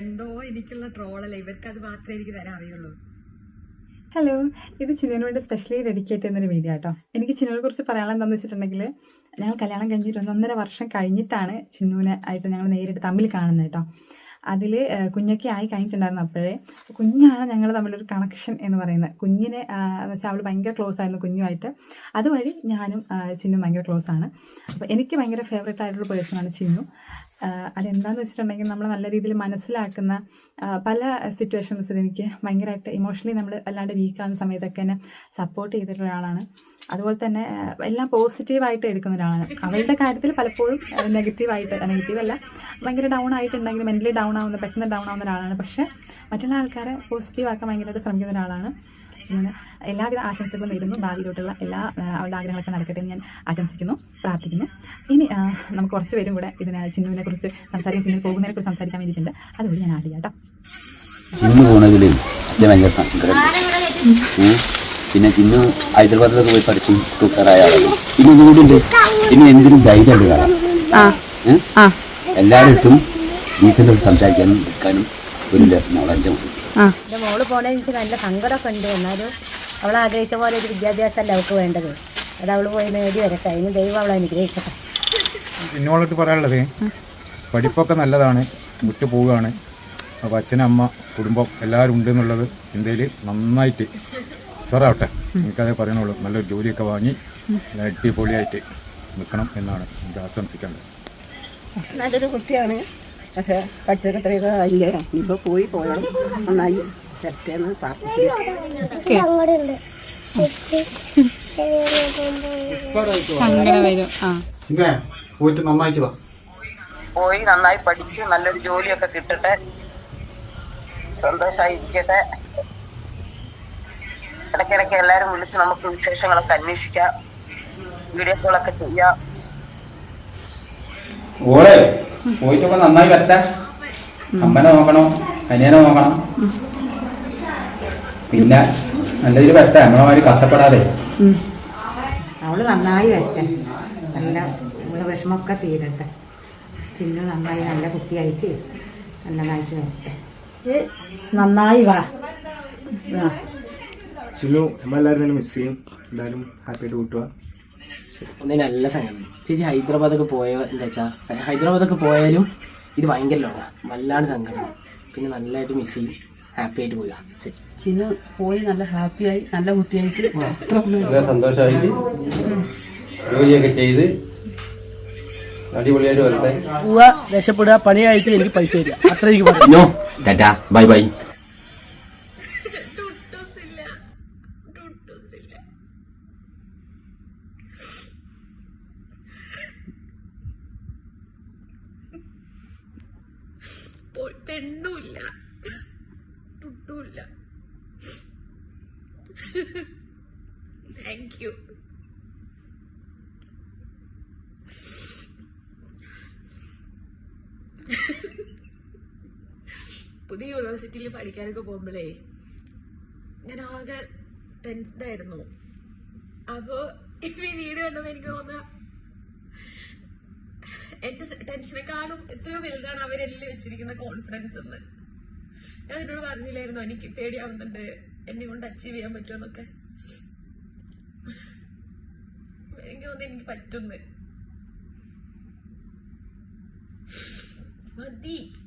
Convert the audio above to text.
എന്തോ എനിക്കുള്ള ട്രോളല്ല? ഇവർക്ക് അത് മാത്രമേ എനിക്ക് തരാൻ അറിയുള്ളൂ. ഹലോ ഇത് ചിന്നുവിന് വേണ്ടി സ്പെഷ്യലി ഡെഡിക്കേറ്റ് ചെയ്യുന്നൊരു വീഡിയോ കേട്ടോ എനിക്ക് ചിനുവിനെ കുറിച്ച് പറയാനുള്ള എന്താണെന്ന് വെച്ചിട്ടുണ്ടെങ്കിൽ ഞങ്ങൾ കല്യാണം കഴിഞ്ഞിട്ട് ഒന്നൊന്നര വർഷം കഴിഞ്ഞിട്ടാണ് ചിന്നുവിനെ ആയിട്ട് ഞങ്ങൾ നേരിട്ട് തമ്മിൽ കാണുന്നത് കേട്ടോ അതിൽ കുഞ്ഞൊക്കെ ആയി കഴിഞ്ഞിട്ടുണ്ടായിരുന്നു അപ്പോഴേ. കുഞ്ഞാണ് ഞങ്ങൾ തമ്മിലൊരു കണക്ഷൻ എന്ന് പറയുന്നത്. കുഞ്ഞിനെ എന്ന് വെച്ചാൽ അവൾ ഭയങ്കര ക്ലോസ് ആയിരുന്നു കുഞ്ഞുമായിട്ട്. അതുവഴി ഞാനും ചിന്നു ഭയങ്കര ക്ലോസ് ആണ്. അപ്പോൾ എനിക്ക് ഭയങ്കര ഫേവറേറ്റ് ആയിട്ടുള്ള പേഴ്സണാണ് ചിന്നു. അതെന്താണെന്ന് വെച്ചിട്ടുണ്ടെങ്കിൽ നമ്മൾ നല്ല രീതിയിൽ മനസ്സിലാക്കുന്ന പല സിറ്റുവേഷൻസിൽ എനിക്ക് ഭയങ്കരമായിട്ട് ഇമോഷണലി നമ്മൾ അല്ലാണ്ട് വീക്കാകുന്ന സമയത്തൊക്കെ എന്നെ സപ്പോർട്ട് ചെയ്തിട്ടുള്ള ഒരാളാണ്. അതുപോലെ തന്നെ എല്ലാം പോസിറ്റീവായിട്ട് എടുക്കുന്ന ഒരാളാണ്. അവളുടെ കാര്യത്തിൽ പലപ്പോഴും നെഗറ്റീവായിട്ട് നെഗറ്റീവ് അല്ല ഭയങ്കര ഡൗൺ ആയിട്ടുണ്ടെങ്കിൽ മെന്റലി ഡൗൺ ആവുന്ന പെട്ടെന്ന് ഡൗൺ ആവുന്ന ഒരാളാണ്. പക്ഷേ മറ്റുള്ള ആൾക്കാരെ പോസിറ്റീവാക്കാൻ ഭയങ്കരമായിട്ട് ശ്രമിക്കുന്ന ഒരാളാണ്. ചിന്നുവിന് എല്ലാവിധ ആശംസകളും നേരുന്നു. ഭാവിയിലോട്ടുള്ള എല്ലാ അവളുടെ ആഗ്രഹങ്ങളൊക്കെ നടക്കട്ടെ എന്ന് ഞാൻ ആശംസിക്കുന്നു പ്രാർത്ഥിക്കുന്നു. ഇനി നമുക്ക് കുറച്ച് പേരും കൂടെ ഇതിനെ ചിന്നുവിനെ കുറിച്ച് സംസാരിക്കാൻ ചിന്നു പോകുന്നതിനെ കുറിച്ച് സംസാരിക്കാൻ വേണ്ടിയിട്ടുണ്ട്. അതുകൊണ്ട് ഞാൻ ചെയ്യാം കേട്ടോ പിന്നെ ഇന്ന് ഹൈദരാബാദിലൊക്കെ പോയി പഠിച്ചു കുക്കറായ ആളാണ്. ഇനി ഇനി എന്തിനും ധൈര്യമായിട്ട് കാണാം. എല്ലായിടത്തും വീട്ടിൽ സംസാരിക്കാനും നിൽക്കാനും ഒരു നോളജ് എന്റെ മോൾ പോണേ എനിക്ക് നല്ല സങ്കടമൊക്കെ ഉണ്ട്. എന്നാലും അവൾ ആഗ്രഹിച്ച പോലെ ഒരു വിദ്യാഭ്യാസമല്ല അവൾക്ക് വേണ്ടത്. അത് അവൾ പോയി നേടി വരട്ടെ. അതിന് ദൈവം അവളെ അനുഗ്രഹിക്കട്ടെ. ഇന്നോളത്ത് പറയാനുള്ളത് പഠിപ്പൊക്കെ നല്ലതാണ്. വിട്ടു പോവുകയാണ്. അപ്പോൾ അച്ഛനമ്മ കുടുംബം എല്ലാവരും ഉണ്ട് എന്നുള്ളത് ഇന്ത്യയിൽ നന്നായിട്ട് സാറാവട്ടെ എനിക്കതേ പറയണുള്ളൂ. നല്ലൊരു ജോലിയൊക്കെ വാങ്ങി അടിപൊളിയായിട്ട് നിൽക്കണം എന്നാണ് എനിക്ക് ആശംസിക്കേണ്ടത് നല്ലൊരു കുട്ടിയാണ്. പക്ഷേ പഠിച്ചൊക്കെ ഇത്രയൊക്കെ ആയില്ലേ ഇപ്പോൾ പോയി പോയാലും നന്നായി. തെറ്റേന്ന് പ്രാർത്ഥിക്കുന്നു. പോയി നന്നായി പഠിച്ച് നല്ലൊരു ജോലിയൊക്കെ കിട്ടട്ടെ. സന്തോഷമായി ഇരിക്കട്ടെ ഇടയ്ക്കിടയ്ക്ക് എല്ലാരും വിളിച്ച് നമുക്ക് വിശേഷങ്ങളൊക്കെ അന്വേഷിക്കാം. വീഡിയോ കോളൊക്കെ ചെയ്യാം. ഓളെ പോയിട്ടൊക്കെ നന്നായി വരട്ടെ. അമ്മനെ നോക്കണം അനിയനെ നോക്കണം. പിന്നെ നല്ല രീതിയിൽ വരട്ടെ. നമ്മളെ മാതിരി കഷ്ടപ്പെടാതെ. അവൾ നന്നായി വരട്ടെ. നല്ല നമ്മളെ വിഷമൊക്കെ തീരട്ടെ. പിന്നെ നന്നായി നല്ല കുട്ടിയായിട്ട് നല്ലതായിട്ട് വരട്ടെ. നന്നായി വാ. ചിന്നു നമ്മളെല്ലാവരും മിസ് ചെയ്യും. എല്ലാവരും ഹാപ്പി ആയിട്ട് കൂട്ടുക ഒന്നിന് നല്ല സംഗതി ചേച്ചി ഹൈദരാബാദൊക്കെ പോയ എന്താ വെച്ചാൽ ഹൈദരാബാദൊക്കെ പോയാലും ഇത് ഭയങ്കര ലോങ്ങാ. വല്ലാണ്ട് സങ്കടം. പിന്നെ നല്ലതായിട്ട് മിസ് ചെയ്യും. ഹാപ്പി ആയിട്ട് പോയി ചിന്നു പോയി നല്ല ഹാപ്പിയായി നല്ല കുട്ടിയായിട്ട് വളരെ സന്തോഷമായിട്ട് ജോലിയൊക്കെ ചെയ്ത് അടിപൊളിയായിട്ട് വരട്ടെ. പോവുക രക്ഷപ്പെടുക പണിയായിട്ട് എനിക്ക് പൈസ തരിക. അത്ര എനിക്ക് ടാറ്റാ ബൈ ബൈ പെണ്ണുമില്ല ടുട്ടുമില്ല താങ്ക് യു പുതിയ യൂണിവേഴ്സിറ്റിയിൽ പഠിക്കാനൊക്കെ പോകുമ്പോഴേ ഞാൻ ആകെ ടെൻസ്ഡായിരുന്നു അപ്പോ അപ്പോൾ ഈ വീഡിയോ കണ്ടപ്പോൾ എനിക്ക് തോന്നുക എന്റെ ടെൻഷനെക്കാളും എത്രയോ വലുതാണ് അവരെല്ലാം വെച്ചിരിക്കുന്ന കോൺഫിഡൻസ് എന്ന്. ഞാൻ എന്നോട് പറഞ്ഞില്ലായിരുന്നു? എനിക്ക് പേടിയാവുന്നുണ്ട് എന്നെ കൊണ്ട് അച്ചീവ് ചെയ്യാൻ പറ്റുമെന്നൊക്കെ എനിക്ക് തോന്നുന്നു എനിക്ക് പറ്റുന്നു. മതി.